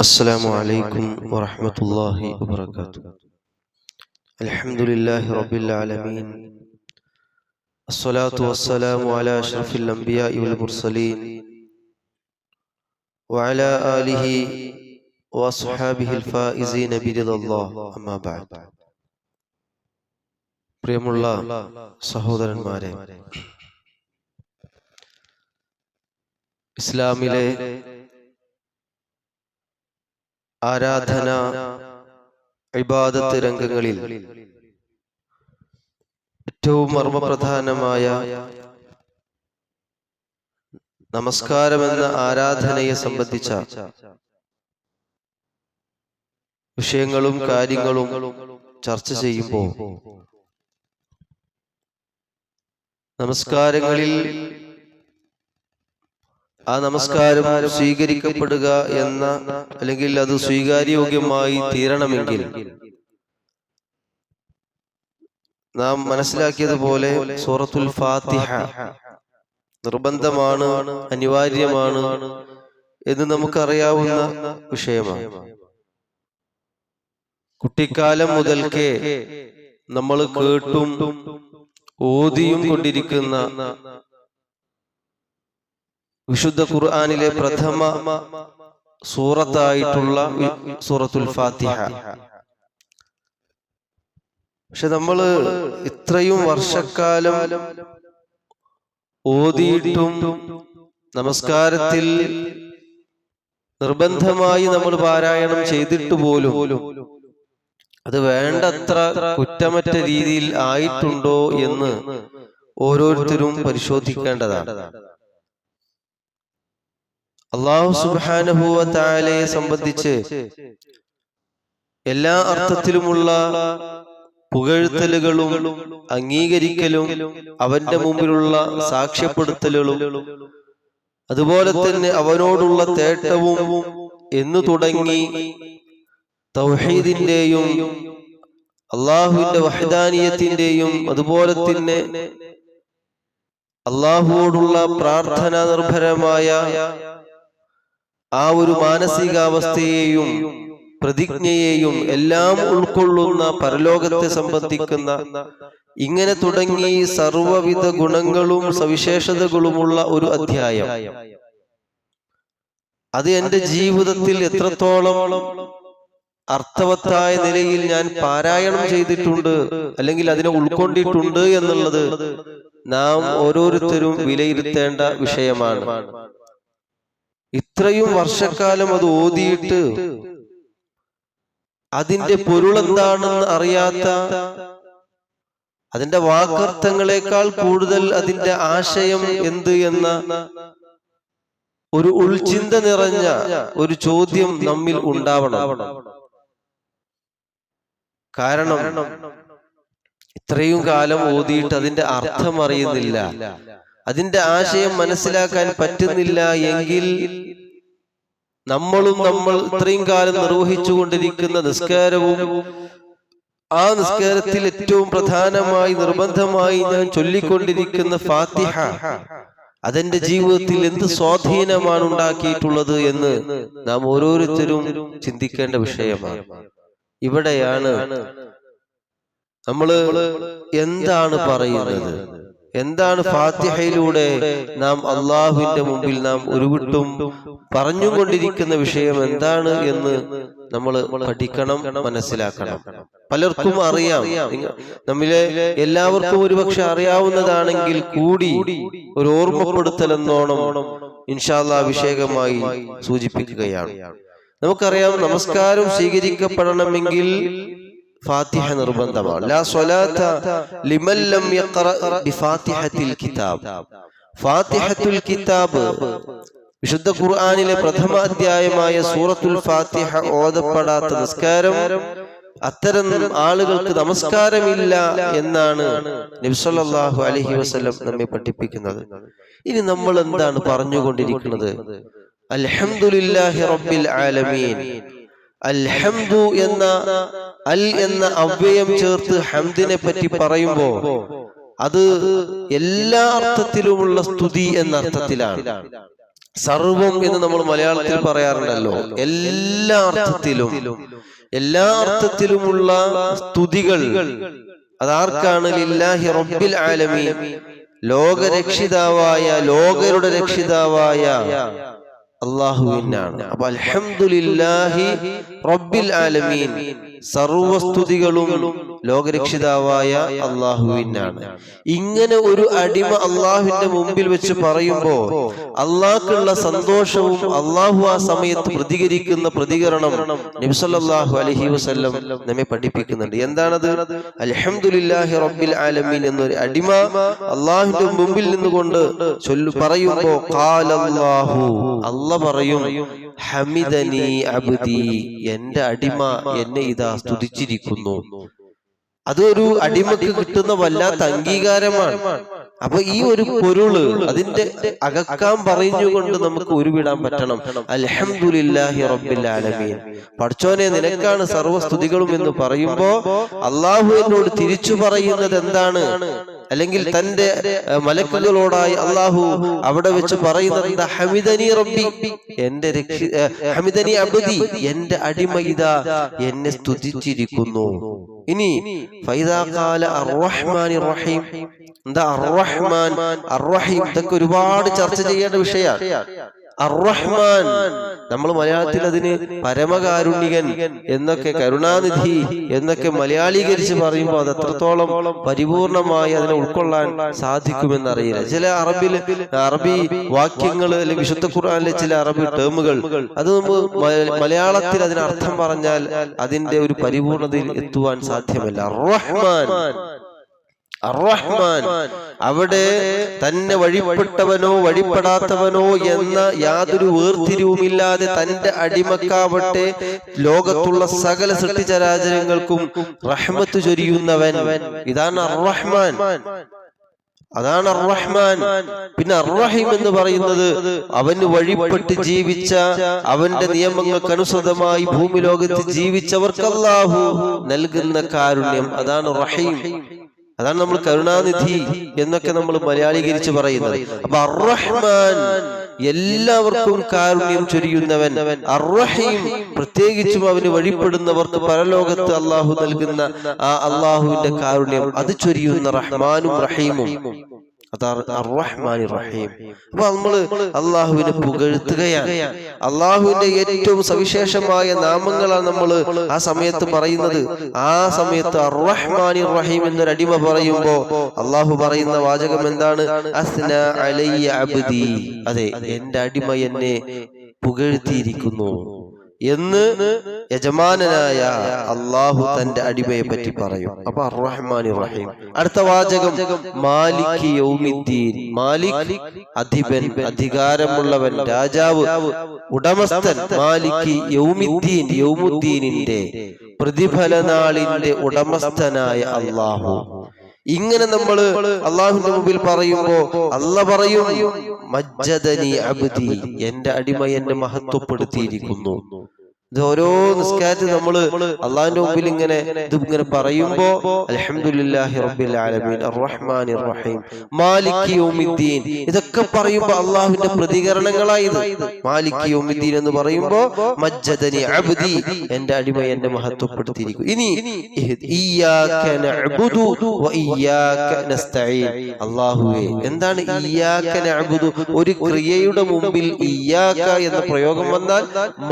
السلام عليكم ورحمة الله وبركاته الحمد لله رب العالمين الصلاة والسلام على أشرف الأنبياء والمرسلين وعلى آله وأصحابه الفائزين برضا الله أما بعد പ്രിയമുള്ള സഹോദരന്മാരെ ഇസ്ലാമിലെ ആരാധന ഇബാദത്ത് രംഗങ്ങളിൽ. ഏറ്റവും മർമ്മപ്രധാനമായ നമസ്കാരം എന്ന ആരാധനയെ സംബന്ധിച്ച വിഷയങ്ങളും കാര്യങ്ങളും ചർച്ച ചെയ്യുമ്പോൾ നമസ്കാരങ്ങളിൽ ആ നമസ്കാരം സ്വീകരിക്കപ്പെടുക എന്ന അല്ലെങ്കിൽ അത് സ്വീകാര്യോഗ്യമായി തീരണമെങ്കിൽ നാം മനസ്സിലാക്കിയതുപോലെ സൂറത്തുൽ ഫാത്തിഹ നിർബന്ധമാണ് അനിവാര്യമാണ് എന്ന് നമുക്കറിയാവുന്ന വിഷയമാണ്. കുട്ടിക്കാലം മുതൽക്കേ നമ്മൾ കേട്ടും ഓതിയും കൊണ്ടിരിക്കുന്ന വിശുദ്ധ ഖുർആാനിലെ പ്രഥമ സൂറത്തായിട്ടുള്ള സൂറത്തുൽ ഫാത്തിഹ. പക്ഷെ നമ്മൾ ഇത്രയും വർഷക്കാലം ഓതിയിട്ടും നമസ്കാരത്തിൽ നിർബന്ധമായി നമ്മൾ പാരായണം ചെയ്തിട്ട് പോലും അത് വേണ്ടത്ര കുറ്റമറ്റ രീതിയിൽ ആയിട്ടുണ്ടോ എന്ന് ഓരോരുത്തരും പരിശോധിക്കേണ്ടതാണ്. അള്ളാഹു സുബാനുഭൂവ താലയെ സംബന്ധിച്ച് എല്ലാ അർത്ഥത്തിലുമുള്ള പുകഴ്ത്തലുകളും അംഗീകരിക്കലും അവന്റെ മുമ്പിലുള്ള സാക്ഷ്യപ്പെടുത്തലുകളും അതുപോലെ തന്നെ അവനോടുള്ള തേട്ടവും എന്നു തുടങ്ങി തൗഹീദിന്റെയും അള്ളാഹുവിന്റെ വഹദാനീയത്തിന്റെയും അതുപോലെ തന്നെ അള്ളാഹുവോടുള്ള പ്രാർത്ഥനാ നിർഭരമായ ആ ഒരു മാനസികാവസ്ഥയെയും പ്രതിജ്ഞയെയും എല്ലാം ഉൾക്കൊള്ളുന്ന പരലോകത്തെ സംബന്ധിക്കുന്ന ഇങ്ങനെ തുടങ്ങി സർവവിധ ഗുണങ്ങളും സവിശേഷതകളുമുള്ള ഒരു അധ്യായം. അത് എന്റെ ജീവിതത്തിൽ എത്രത്തോളം അർത്ഥവത്തായ നിലയിൽ ഞാൻ പാരായണം ചെയ്തിട്ടുണ്ട് അല്ലെങ്കിൽ അതിനെ ഉൾക്കൊണ്ടിട്ടുണ്ട് എന്നുള്ളത് നാം ഓരോരുത്തരും വിലയിരുത്തേണ്ട വിഷയമാണ്. ഇത്രയും വർഷക്കാലം അത് ഓതിയിട്ട് അതിന്റെ പൊരുളെന്താണെന്ന് അറിയാത്ത അതിന്റെ വാക്കർത്ഥങ്ങളെക്കാൾ കൂടുതൽ അതിന്റെ ആശയം എന്ത് എന്ന ഒരു ഉൾചിന്ത നിറഞ്ഞ ഒരു ചോദ്യം നമ്മിൽ ഉണ്ടാവണം. കാരണം ഇത്രയും കാലം ഓതിയിട്ട് അതിന്റെ അർത്ഥം അറിയുന്നില്ല. അതിന്റെ ആശയം മനസ്സിലാക്കാൻ പറ്റുന്നില്ല എങ്കിൽ നമ്മളും നമ്മൾ ഇത്രയും കാലം നിർവഹിച്ചു കൊണ്ടിരിക്കുന്ന നിസ്കാരവും ആ നിസ്കാരത്തിൽ ഏറ്റവും പ്രധാനമായി നിർബന്ധമായി ഞാൻ ചൊല്ലിക്കൊണ്ടിരിക്കുന്ന ഫാത്തിഹ. അതെന്റെ ജീവിതത്തിൽ എന്ത് സ്വാധീനമാണ് ഉണ്ടാക്കിയിട്ടുള്ളത് എന്ന് നാം ഓരോരുത്തരും ചിന്തിക്കേണ്ട വിഷയമാണ്. ഇവിടെയാണ് നമ്മൾ എന്താണ് പറയുന്നത്? എന്താണ് ഫാത്തിഹയിലൂടെ നാം അള്ളാഹുവിന്റെ മുമ്പിൽ നാം ഉരുവിട്ടും പറഞ്ഞുകൊണ്ടിരിക്കുന്ന വിഷയം എന്താണ് എന്ന് നമ്മൾ പഠിക്കണം മനസ്സിലാക്കണം. പലർക്കും അറിയാം. നമ്മിലെ എല്ലാവർക്കും ഒരുപക്ഷെ അറിയാവുന്നതാണെങ്കിൽ കൂടി ഒരു ഓർമ്മപ്പെടുത്തൽ എന്നോണം ഇൻഷാല്ല അഭിഷേകമായി സൂചിപ്പിക്കുകയാണ്. നമുക്കറിയാം നമസ്കാരം സ്വീകരിക്കപ്പെടണമെങ്കിൽ ഫാത്തിഹ നിർബന്ധമാണ്. ലാ സ്വലാത്ത ലിമല്ലം യഖറ ബിഫാത്തിഹത്തിൽ കിതാബ്. ഫാത്തിഹത്തുൽ കിതാബ് വിശുദ്ധ ഖുർആനിലെ പ്രഥമ അധ്യായമായ സൂറത്തുൽ ഫാത്തിഹ ഓതപ്പെടാത്ത നിസ്കാരം അത്തരം ആളുകൾക്ക് നമസ്കാരമില്ല എന്നാണ് നബ്സല്ലാഹു അലഹി വസ്ലം നമ്മെ പഠിപ്പിക്കുന്നത്. ഇനി നമ്മൾ എന്താണ് പറഞ്ഞുകൊണ്ടിരിക്കുന്നത്? അൽഹംദുലില്ലാഹി റബ്ബിൽ ആലമീൻ. അൽഹംദു എന്ന അൽ എന്ന അവ്യയം ചേർത്ത് ഹംദിനെ പറ്റി പറയുമ്പോ അത് എല്ലാ അർത്ഥത്തിലുമുള്ള സ്തുതി എന്ന അർത്ഥത്തിലാണ്. സർവം എന്ന് നമ്മൾ മലയാളത്തിൽ പറയാറുണ്ടല്ലോ. എല്ലാ അർത്ഥത്തിലും എല്ലാ അർത്ഥത്തിലുമുള്ള സ്തുതികൾ അതാർക്കാണ്? ലില്ലാഹി റബ്ബിൽ ആലമീൻ. ലോകരക്ഷിതാവായ ലോകരുടെ രക്ഷിതാവായ അള്ളാഹുവിനാണ് അപ്പൊ അൽഹംദുലില്ലാഹി റബ്ബിൽ ആലമീൻ. സർവസ്തുതികളും ലോകരക്ഷിതാവായ അള്ളാഹുവിനാണ്. ഇങ്ങനെ ഒരു അടിമ അള്ളാഹുവിന്റെ മുമ്പിൽ വെച്ച് പറയുമ്പോ അള്ളാഹ്ക്കുള്ള സന്തോഷവും അള്ളാഹു ആ സമയത്ത് പ്രതികരിക്കുന്ന പ്രതികരണം നബ്സല്ലാഹു അലഹി വസ്ല്ലം നമ്മെ പഠിപ്പിക്കുന്നുണ്ട്. എന്താണത്? അൽഹംദുലില്ലാഹി റബ്ബിൽ ആലമീൻ എന്നൊരു അടിമ അള്ളാഹുവിന്റെ മുമ്പിൽ നിന്നുകൊണ്ട് ചൊല്ലു പറയുമ്പോ കാലല്ലാഹു അല്ല പറയും. ഹമിദനി അബ്ദി എന്റെ അടിമ എന്നെ ഇതാ സ്തുതിച്ചിരിക്കുന്നു. അതൊരു അടിമക്ക് കിട്ടുന്ന വല്ലാത്ത അംഗീകാരമാണ്. അപ്പൊ ഈ ഒരു പൊരുൾ അതിന്റെ അകക്കാൻ പറഞ്ഞുകൊണ്ട് നമുക്ക് ഉരുവിടാൻ പറ്റണം. അൽഹംദുലില്ലാഹി റബ്ബിൽ ആലമീൻ. പഠിച്ചോനെ നിനക്കാണ് സർവസ്തുതികളും എന്ന് പറയുമ്പോ അള്ളാഹു എന്നോട് തിരിച്ചു പറയുന്നത് എന്താണ്? അല്ലെങ്കിൽ തന്റെ മലക്കുകളോടായി അള്ളാഹു അവിടെ വെച്ച് പറയുന്നത് ഹമിദനി റബ്ബി. എന്റെ രക്ഷി ഹമിദനി അബ്ദി. എന്റെ അടിമ ഇതാ എന്നെ സ്തുതിച്ചിരിക്കുന്നു. ഇനി റഹീം. എന്താ അർറഹ്മാൻ? അർറഹീം ഇതൊക്കെ ഒരുപാട് ചർച്ച ചെയ്യേണ്ട വിഷയമാണ് അർറഹ്മാൻ. നമ്മൾ മലയാളത്തിൽ അതിന് പരമകാരുണ്യകൻ എന്നൊക്കെ കരുണാനിധി എന്നൊക്കെ മലയാളീകരിച്ച് പറയുമ്പോൾ അത് എത്രത്തോളം പരിപൂർണമായി അതിനെ ഉൾക്കൊള്ളാൻ സാധിക്കുമെന്നറിയില്ല. ചില അറബിൽ അറബി വാക്യങ്ങൾ അല്ലെങ്കിൽ വിശുദ്ധ ഖുർആാനിലെ ചില അറബി ടേമുകൾ അത് നമ്മൾ മലയാളത്തിൽ അതിന് അർത്ഥം പറഞ്ഞാൽ അതിന്റെ ഒരു പരിപൂർണതയിൽ എത്തുവാൻ സാധ്യമല്ല. റഹ്മാൻ അർറഹ്മാൻ അവിടെ തന്നെ വഴിപ്പെട്ടവനോ വഴിപ്പെടാത്തവനോ എന്ന യാതൊരു വേർതിരിവുമില്ലാതെ തന്റെ അടിമക്കാവട്ടെ ലോകത്തുള്ള സകല സൃഷ്ടിചരാചരങ്ങൾക്കും റഹ്മത്ത് ചൊരിയുന്നവൻ ഇതാണ് അർറഹ്മാൻ അതാണ് അർറഹ്മാൻ പിന്നെ അർറഹീം എന്ന് പറയുന്നത് അവന് വഴിപ്പെട്ട് ജീവിച്ച അവന്റെ നിയമങ്ങൾക്ക് അനുസൃതമായി ഭൂമി ലോകത്ത് ജീവിച്ചവർക്ക് അല്ലാഹു നൽകുന്ന കാരുണ്യം. അതാണ് റഹീം. അതാണ് നമ്മൾ കരുണാനിധി എന്നൊക്കെ നമ്മൾ മലയാളീകരിച്ച് പറയുന്നത്. അപ്പൊ അറഹ്മാൻ എല്ലാവർക്കും കാരുണ്യം ചൊരിയുന്നവൻ. അർറഹീം പ്രത്യേകിച്ചും അവന് വഴിപ്പെടുന്നവർക്ക് പരലോകത്ത് അള്ളാഹു നൽകുന്ന ആ അള്ളാഹുവിന്റെ കാരുണ്യം. അത് ചൊരിയുന്ന റഹ്മാനും റഹീമും. അർറഹ്മാനി റഹീം. അപ്പൊ നമ്മൾ അള്ളാഹുവിനെ പുകഴ്ത്തുകയാണ്. അള്ളാഹുവിന്റെ ഏറ്റവും സവിശേഷമായ നാമങ്ങളാണ് നമ്മൾ ആ സമയത്ത് പറയുന്നത്. ആ സമയത്ത് അർറഹ്മാനി റഹീം എന്നൊരു അടിമ പറയുമ്പോ അള്ളാഹു പറയുന്ന വാചകം എന്താണ്? അസ്ന അലയ്യ അബ്ദി. അതെ എന്റെ അടിമ എന്നെ പുകഴ്ത്തിയിരിക്കുന്നു. എന്ന് യജമാനായ അള്ളാഹു തന്റെ അടിമയെ പറ്റി പറയും. അപ്പൊ അർറഹ്മാനി റഹീം അടുത്ത വാചകം മാലിക് യൗമിദ്ദീൻ. മാലിക് അധിപൻ അധികാരമുള്ളവൻ രാജാവ് ഉടമസ്ഥൻ മാലിക് യൗമിദ്ദീൻ യൗമുദ്ദീനിന്റെ പ്രതിഫല നാളിന്റെ ഉടമസ്ഥനായ അള്ളാഹു. ഇങ്ങനെ നമ്മൾ അള്ളാഹുവിന്റെ മുമ്പിൽ പറയുമ്പോ അല്ല പറയും. മജ്ജദനി അബ്ദി. എന്റെ അടിമ എന്നെ മഹത്വപ്പെടുത്തിയിരിക്കുന്നു. ഇത് ഓരോ നിസ്കാരത്തിൽ നമ്മൾ അള്ളാഹിന്റെ മുമ്പിൽ ഇങ്ങനെ ഇത് ഇങ്ങനെ പറയുമ്പോ റബ്ബിൽ ആലമീൻ അർറഹ്മാനിർ റഹീം മാലിക് യൗമിദ്ദീൻ. ഇതൊക്കെ പറയുമ്പോ അള്ളാഹുവിന്റെ പ്രതികരണങ്ങളായത് മാലിക് യൗമിദ്ദീൻ എന്ന് പറയുമ്പോ മജ്ജദനി അബ്ദി. എന്റെ അടിമ എന്നെ മഹത്വപ്പെടുത്തിയിരിക്കും ഇനി ഇയ്യാക നഅബ്ദു വ ഇയ്യാക നസ്തഈൻ. അല്ലാഹുവേ എന്താണ് ഇയ്യാക നഅബ്ദു? ഒരു ക്രിയയുടെ മുമ്പിൽ ഇയ്യാക എന്ന പ്രയോഗം വന്നാൽ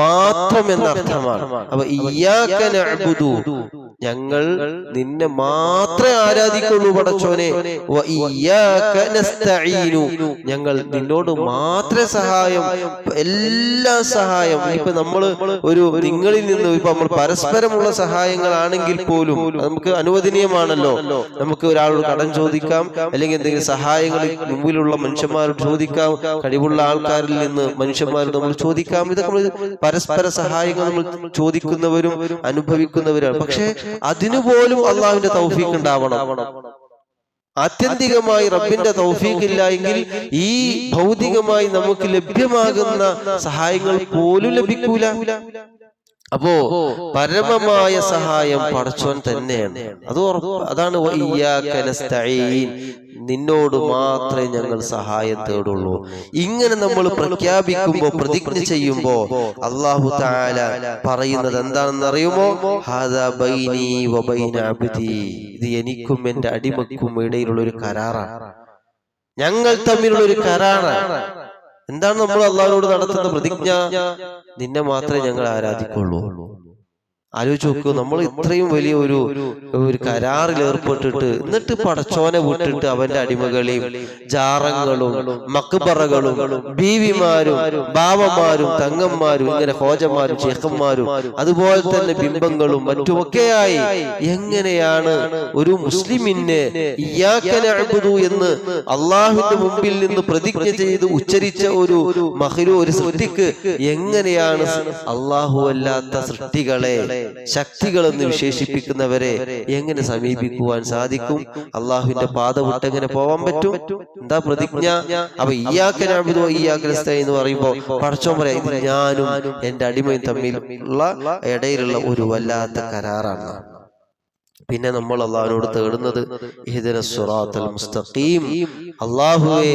മാത്രം എന്ന അർത്ഥമാണ് അപ്പൊ ഇയ്യാക നഅ്ബുദു ഞങ്ങൾ നിന്നെ മാത്രമേ ആരാധിക്കുള്ളൂ പടച്ചോനെ. ഞങ്ങൾ നിന്നോട് മാത്രമേ സഹായം. എല്ലാ സഹായം. ഇപ്പൊ നമ്മൾ ഒരു നിങ്ങളിൽ നിന്ന് ഇപ്പൊ നമ്മൾ പരസ്പരമുള്ള സഹായങ്ങളാണെങ്കിൽ പോലും നമുക്ക് അനുവദനീയമാണല്ലോ. നമുക്ക് ഒരാളോട് കടം ചോദിക്കാം അല്ലെങ്കിൽ എന്തെങ്കിലും സഹായങ്ങൾ മുമ്പിലുള്ള മനുഷ്യന്മാരോട് ചോദിക്കാം കഴിവുള്ള ആൾക്കാരിൽ നിന്ന് മനുഷ്യന്മാരോട് നമ്മൾ ചോദിക്കാം. ഇതൊക്കെ നമ്മൾ പരസ്പര സഹായങ്ങൾ നമ്മൾ ചോദിക്കുന്നവരും അനുഭവിക്കുന്നവരാണ്. പക്ഷെ അതിനുപോലും അള്ളാഹുവിന്റെ തൗഫീഖ് ഉണ്ടാവണം. ആത്യന്തികമായി റബ്ബിന്റെ തൗഫീഖ് ഇല്ല എങ്കിൽ ഈ ഭൗതികമായി നമുക്ക് ലഭ്യമാകുന്ന സഹായങ്ങൾ പോലും ലഭിക്കൂല. അപ്പോ പരമമായ സഹായം പടച്ചോൻ തന്നെയാണ്. അത് അതാണ്. നിന്നോട് മാത്രമേ ഞങ്ങൾ സഹായം തേടുള്ളൂ. ഇങ്ങനെ നമ്മൾ പ്രഖ്യാപിക്കുമ്പോ പ്രതിജ്ഞ ചെയ്യുമ്പോ അള്ളാഹു താല പറയുന്നത് എന്താണെന്ന് അറിയുമോ. ഇത് എനിക്കും എന്റെ അടിമക്കും ഇടയിലുള്ള ഒരു കരാറാണ്. ഞങ്ങൾ തമ്മിലുള്ള ഒരു കരാറാണ്. എന്താണ് നമ്മൾ അള്ളാഹുനോട് നടത്തുന്ന പ്രതിജ്ഞ. നിന്നെ മാത്രമേ ഞങ്ങൾ ആരാധിക്കുള്ളൂ. ആലോചിച്ച് നോക്കൂ നമ്മൾ ഇത്രയും വലിയ ഒരു ഒരു കരാറിൽ ഏർപ്പെട്ടിട്ട് എന്നിട്ട് പടച്ചോനെ വിട്ടിട്ട് അവന്റെ അടിമകളെയും ജാറങ്ങളും മക്ബറകളും ബീവിമാരും ബാവമാരും തങ്ങന്മാരും ഇങ്ങനെ ഹോജന്മാരും ഷേഖന്മാരും അതുപോലെ തന്നെ ബിംബങ്ങളും മറ്റുമൊക്കെയായി എങ്ങനെയാണ് ഒരു മുസ്ലിമിനെ ഇയ്യാക നഅ്ബുദു എന്ന് അള്ളാഹുവിന്റെ മുമ്പിൽ നിന്ന് പ്രതിജ്ഞ ചെയ്ത് ഉച്ചരിച്ച ഒരു മഹിരു ഒരു സൃഷ്ടിക്ക് എങ്ങനെയാണ് അള്ളാഹു അല്ലാത്ത സൃഷ്ടികളെ ശക്തികളെന്ന് വിശേഷിപ്പിക്കുന്നവരെ എങ്ങനെ സമീപിക്കുവാൻ സാധിക്കും? അള്ളാഹുവിന്റെ പാത വിട്ട് എങ്ങനെ പോവാൻ പറ്റും? എന്താ പ്രതിജ്ഞ? അപ്പൊ ഈയാക്കനാമിതോ ഇയാക്കനസ്ത എന്ന് പറയുമ്പോ പടച്ചോൻ പറയാം ഇത് ഞാനും എന്റെ അടിമയും തമ്മിലുള്ള ഇടയിലുള്ള ഒരു വല്ലാത്ത കരാറാണ്. പിന്നെ നമ്മൾ അള്ളാഹുവിനോട് തേടുന്നത് മുസ്തഖീം. അള്ളാഹുവേ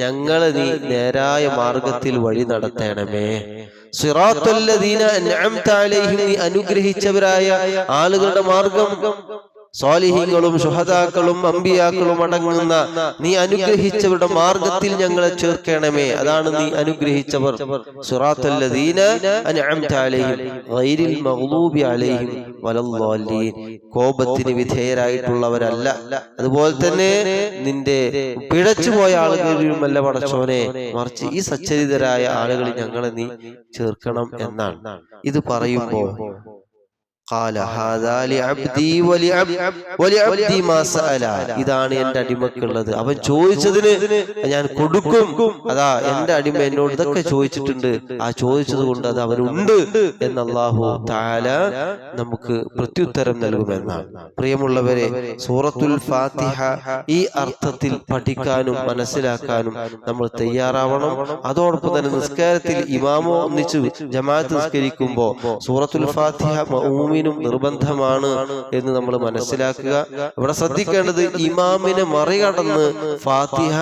ഞങ്ങളെ നീ നേരായ മാർഗത്തിൽ വഴി നടത്തണമേ. സിറാത്തുല്ലദീന അൻഅംത അലൈഹിം നീ അനുഗ്രഹിച്ചവരായ ആളുകളുടെ മാർഗം. സ്വാലിഹീങ്ങളും ശുഹദാക്കളും അമ്പിയാക്കളും അടങ്ങുന്ന നീ അനുഗ്രഹിച്ചവരുടെ മാർഗത്തിൽ ഞങ്ങളെ ചേർക്കണമേ. അതാണ് നീ അനുഗ്രഹിച്ചവർ. കോപത്തിന് വിധേയരായിട്ടുള്ളവരല്ല. അതുപോലെ തന്നെ നിന്റെ പിഴച്ചുപോയ ആളുകളിലുമല്ല പടച്ചോനെ. മറിച്ച് ഈ സച്ചരിതരായ ആളുകളിൽ ഞങ്ങളെ നീ ചേർക്കണം എന്നാണ്. ഇത് പറയുമ്പോ قال هذا لعبدي ولعب- ولعبدي ما سأل. ഇതാണ് എന്റെ അടിമക്കുള്ളത് അവൻ ചോദിച്ചതിന് ഞാൻ കൊടുക്കും അതാ എന്റെ അടിമ എന്നോട് ഇതൊക്കെ ചോദിച്ചിട്ടുണ്ട് ആ ചോദിച്ചത് കൊണ്ട് അത് അവനുണ്ട് എന്ന് അള്ളാഹു താല നമുക്ക് പ്രത്യുത്തരം നൽകുമെന്നാണ് പ്രിയമുള്ളവരെ സൂറത്തുൽ ഫാത്തിഹ ഈ അർത്ഥത്തിൽ പഠിക്കാനും മനസ്സിലാക്കാനും നമ്മൾ തയ്യാറാവണം അതോടൊപ്പം തന്നെ നിസ്കാരത്തിൽ ഇമാമോ ഒന്നിച്ച് ജമാഅത്ത് നിസ്കരിക്കുമ്പോ സൂറത്തുൽ ഫാത്തിഹ മൗമിനും നിർബന്ധമാണ് എന്ന് നമ്മൾ മനസ്സിലാക്കുക. ഇവിടെ ശ്രദ്ധിക്കേണ്ടത് ഇമാമിനെ മറികടന്ന് ഫാത്തിഹ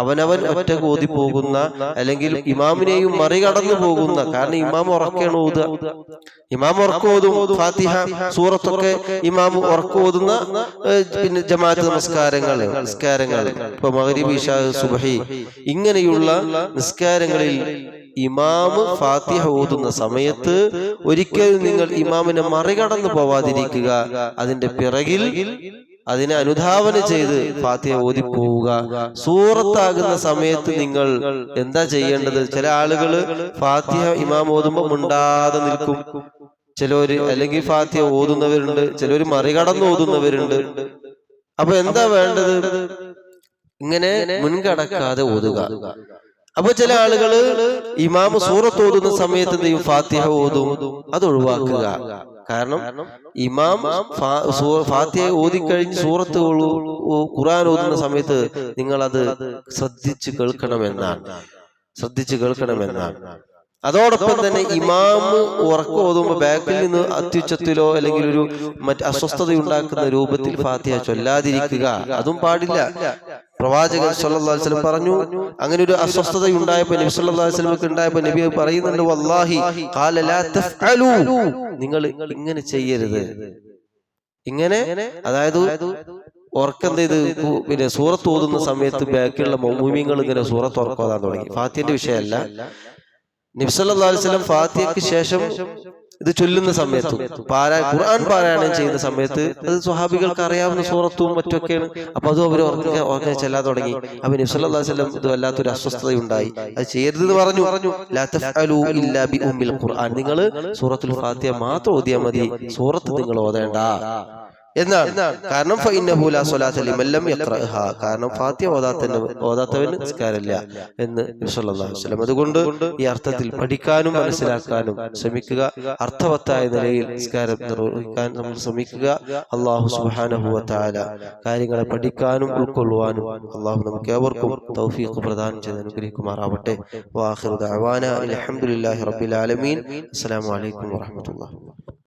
അവനവൻ ഒറ്റ ഓതി പോകുന്ന അല്ലെങ്കിൽ ഇമാമിനെയും മറികടന്നു പോകുന്ന കാരണം ഇമാം ഉറക്കാണ് ഓതുക. ഇമാം ഉറക്കോതും ഫാത്തിഹ സൂറത്തൊക്കെ ഇമാം ഉറക്കോതുന്ന പിന്നെ ജമാഅത്ത് നമസ്കാരങ്ങൾ നിസ്കാരങ്ങൾ. ഇപ്പൊ മഗ്രിബ് ഇശാ സുബഹി ഇങ്ങനെയുള്ള നിസ്കാരങ്ങളിൽ ഇമാമ് ഫാത്തിഹ ഓതുന്ന സമയത്ത് ഒരിക്കലും നിങ്ങൾ ഇമാമിനെ മറികടന്നു പോവാതിരിക്കുക. അതിന്റെ പിറകിൽ അതിനെ അനുധാവന ചെയ്ത് ഫാത്തിഹ ഓതി പോവുക സൂറത്താകുന്ന സമയത്ത് നിങ്ങൾ എന്താ ചെയ്യേണ്ടത്? ചില ആളുകൾ ഫാത്തിഹ ഇമാം ഓതുമ്പോ മുണ്ടാതെ നിൽക്കും. ചിലവര് അല്ലെങ്കിൽ ഫാത്തിഹ ഓതുന്നവരുണ്ട് ചിലവര് മറികടന്ന് ഓതുന്നവരുണ്ട്. അപ്പൊ എന്താ വേണ്ടത്? ഇങ്ങനെ മുൻകടക്കാതെ ഓതുക. അപ്പൊ ചില ആളുകൾ ഇമാമ് സൂറത്ത് ഓതുന്ന സമയത്ത് എന്ത് ഫാത്തിഹ ഓതും. അത് ഒഴിവാക്കുക. കാരണം ഇമാം ഫാത്തിഹ ഓതിക്കഴിഞ്ഞ് സൂറത്ത് ഖുർആൻ ഓതുന്ന സമയത്ത് നിങ്ങൾ അത് ശ്രദ്ധിച്ചു കേൾക്കണമെന്നാണ്. ശ്രദ്ധിച്ചു കേൾക്കണമെന്നാണ്. അതോടൊപ്പം തന്നെ ഇമാമ് ഉറക്കം ഓതുമ്പോ ബാക്കിൽ നിന്ന് അത്യുച്ചത്തിലോ അല്ലെങ്കിൽ ഒരു മറ്റ് അസ്വസ്ഥത ഉണ്ടാക്കുന്ന രൂപത്തിൽ ഫാത്തിഹ ചൊല്ലാതിരിക്കുക. അതും പാടില്ല. പ്രവാചകൻ സല്ലല്ലാഹു അലൈഹി വസല്ലം പറഞ്ഞു അങ്ങനെ ഒരു അസ്വസ്ഥത ഉണ്ടായപ്പോൾ നബി സല്ലല്ലാഹു അലൈഹി വസല്ലമക്ക് ഉണ്ടായപ്പോൾ നബി പറയുന്നുണ്ട് വല്ലാഹി ഖാല ലാ തഫ്അലു നിങ്ങൾ ഇങ്ങനെ ചെയ്യരുത്. ഇങ്ങനെ അതായത് ഉറക്കം ചെയ്ത് പിന്നെ സൂറത്ത് ഓതുന്ന സമയത്ത് ബാക്കിയുള്ള മൗമീങ്ങൾ ഇങ്ങനെ സൂറത്ത് ഉറക്കോതാൻ തുടങ്ങി. ഫാത്തിന്റെ വിഷയമല്ല നബ്സല്ലാ അലിസ്ലം ഫാത്തിയക്ക് ശേഷം ഇത് ചൊല്ലുന്ന സമയത്ത്. പാരാ ഖുർആൻ പാരായണം ചെയ്യുന്ന സമയത്ത് അത് സ്വഹാബികൾക്ക് അറിയാവുന്ന സൂറത്തും മറ്റൊക്കെയാണ് അപ്പൊ അതും അവർ ഓർക്കാൻ ചെല്ലാൻ തുടങ്ങി. അപ്പൊ നബ്സല്ലാ വല്ലം ഇത് വല്ലാത്തൊരു അസ്വസ്ഥത ഉണ്ടായി അത് ചെയ്യരുതെന്ന് പറഞ്ഞു. പറഞ്ഞു. ഖുർആൻ. നിങ്ങൾ സൂറത്തുൽ ഫാത്തിഹ മാത്രം ഓതിയാൽ മതി. സൂറത്ത് നിങ്ങൾ ഓതേണ്ട. എന്നാണ്? കാരണം കാരണം ഫാത്തിഹ ഓതാത്തന് ഓതാത്തവന് നിസ്കാരമില്ല എന്ന് വസല്ലം. അതുകൊണ്ട് ഈ അർത്ഥത്തിൽ പഠിക്കാനും മനസ്സിലാക്കാനും ശ്രമിക്കുക. അർത്ഥവത്തായ നിലയിൽ നിസ്കാരം നിർവഹിക്കാൻ നമ്മൾ ശ്രമിക്കുക. അള്ളാഹു സുബ്ഹാനഹു വ കാര്യങ്ങളെ പഠിക്കാനും ഉൾക്കൊള്ളുവാനും അള്ളാഹു നമുക്ക് ഏവർക്കും തൗഫീഖ് പ്രദാനം ചെയ്ത് അനുഗ്രഹിക്കുമാറാവട്ടെ. അൽഹംദുലില്ലാഹി റബ്ബിൽ ആലമീൻ. അസ്സലാമു അലൈക്കും വറഹ്മത്തുള്ളാഹി